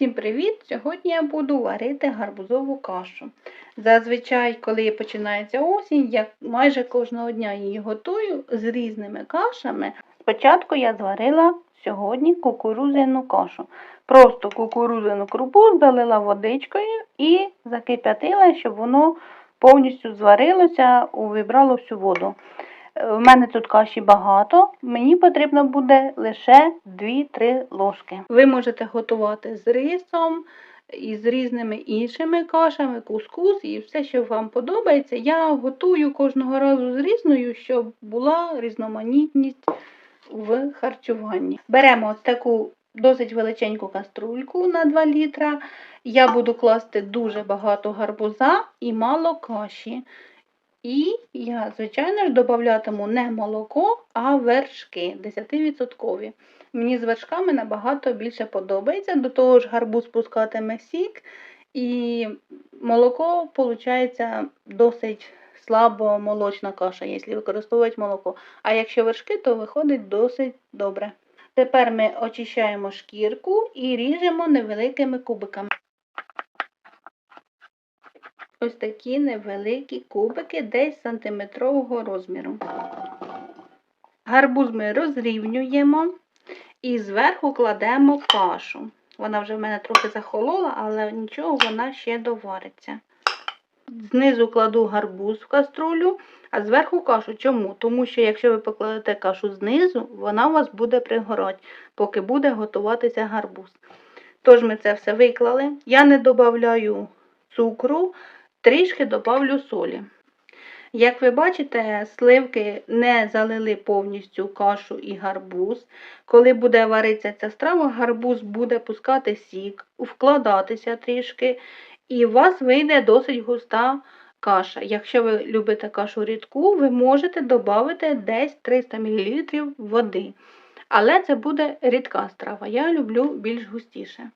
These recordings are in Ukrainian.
Всім привіт! Сьогодні я буду варити гарбузову кашу. Зазвичай, коли починається осінь, я майже кожного дня її готую з різними кашами. Спочатку я зварила сьогодні кукурудзяну кашу. Просто кукурудзяну крупу залила водичкою і закип'ятила, щоб воно повністю зварилося, вибрало всю воду. В мене тут каші багато, мені потрібно буде лише 2-3 ложки. Ви можете готувати з рисом і з різними іншими кашами, кускус і все, що вам подобається. Я готую кожного разу з різною, щоб була різноманітність в харчуванні. Беремо таку досить величеньку каструльку на 2 літра. Я буду класти дуже багато гарбуза і мало каші. І я, звичайно ж, додатиму не молоко, а вершки 10%. Мені з вершками набагато більше подобається. До того ж, гарбуз пускатиме сік, і молоко виходить досить слабо молочна каша, якщо використовувати молоко. А якщо вершки, то виходить досить добре. Тепер ми очищаємо шкірку і ріжемо невеликими кубиками. Ось такі невеликі кубики, десь сантиметрового розміру. Гарбуз ми розрівнюємо і зверху кладемо кашу. Вона вже в мене трохи захолола, але нічого, вона ще довариться. Знизу кладу гарбуз в каструлю, а зверху кашу. Чому? Тому що якщо ви покладете кашу знизу, вона у вас буде пригорати, поки буде готуватися гарбуз. Тож ми це все виклали. Я не додаю цукру, трішки добавлю солі. Як ви бачите, сливки не залили повністю кашу і гарбуз. Коли буде варитися ця страва, гарбуз буде пускати сік, вкладатися трішки, і у вас вийде досить густа каша. Якщо ви любите кашу рідку, ви можете додати десь 300 мл води. Але це буде рідка страва. Я люблю більш густіше.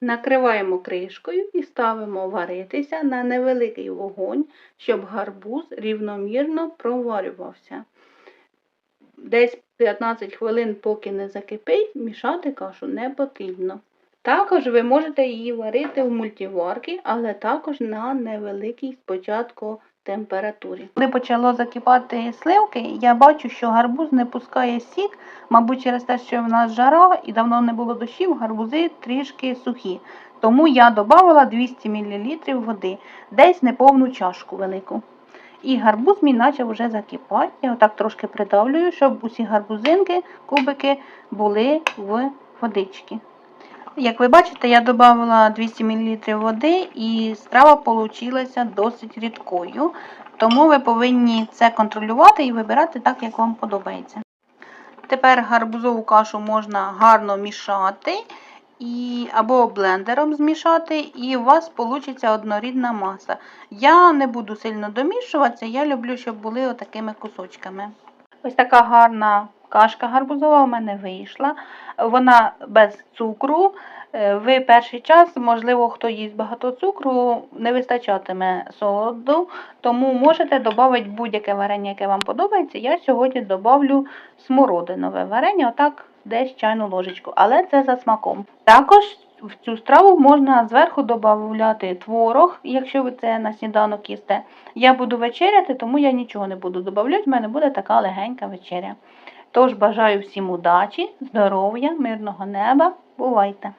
Накриваємо кришкою і ставимо варитися на невеликий вогонь, щоб гарбуз рівномірно проварювався. Десь 15 хвилин, поки не закипить, мішати кашу не потрібно. Також ви можете її варити в мультиварці, але також на невеликій спочатку температурі. Коли почало закипати сливки, я бачу, що гарбуз не пускає сік, мабуть, через те, що в нас жара і давно не було дощів, гарбузи трішки сухі. Тому я додала 200 мл води, десь неповну чашку велику. І гарбуз мій почав вже закипати. Я отак трошки придавлюю, щоб усі гарбузинки, кубики були в водичці. Як ви бачите, я додала 200 мл води і страва вийшла досить рідкою. Тому ви повинні це контролювати і вибирати так, як вам подобається. Тепер гарбузову кашу можна гарно мішати і, або блендером змішати, і у вас вийде однорідна маса. Я не буду сильно домішуватися, я люблю, щоб були отакими кусочками. Ось така гарна кашка гарбузова у мене вийшла. Вона без цукру. Е, Ви перший час, можливо, хто їсть багато цукру, не вистачатиме солоду, тому можете додати будь-яке варення, яке вам подобається. Я сьогодні додавлю смородинове варення, отак десь чайну ложечку, але це за смаком. Також в цю страву можна зверху додати творог, якщо ви це на сніданок їсте. Я буду вечеряти, тому я нічого не буду додавати, в мене буде така легенька вечеря. Тож бажаю всім удачі, здоров'я, мирного неба. Бувайте!